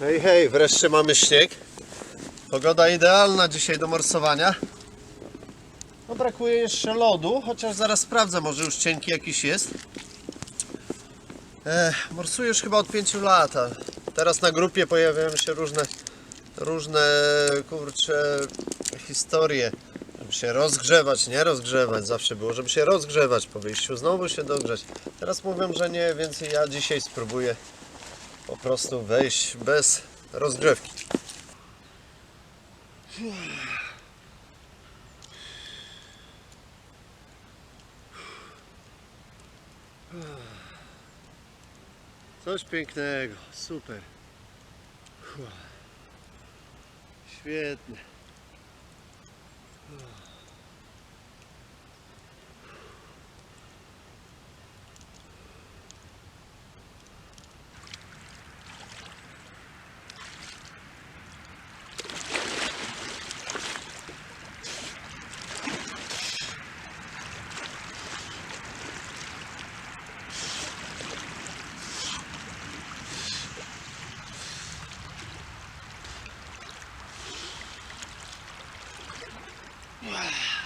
Hej, hej, wreszcie mamy śnieg. Pogoda idealna dzisiaj do morsowania. No brakuje jeszcze lodu, chociaż zaraz sprawdzę, może już cienki jakiś jest. Ech, morsuję już chyba od 5 lat. Teraz na grupie pojawiają się różne, różne kurcze historie. Żeby się rozgrzewać, nie rozgrzewać. Zawsze było, żeby się rozgrzewać po wyjściu, znowu się dogrzać. Teraz mówią, że nie, więc ja dzisiaj spróbuję po prostu wejść bez rozgrzewki. Coś pięknego, super. Świetnie. 哇。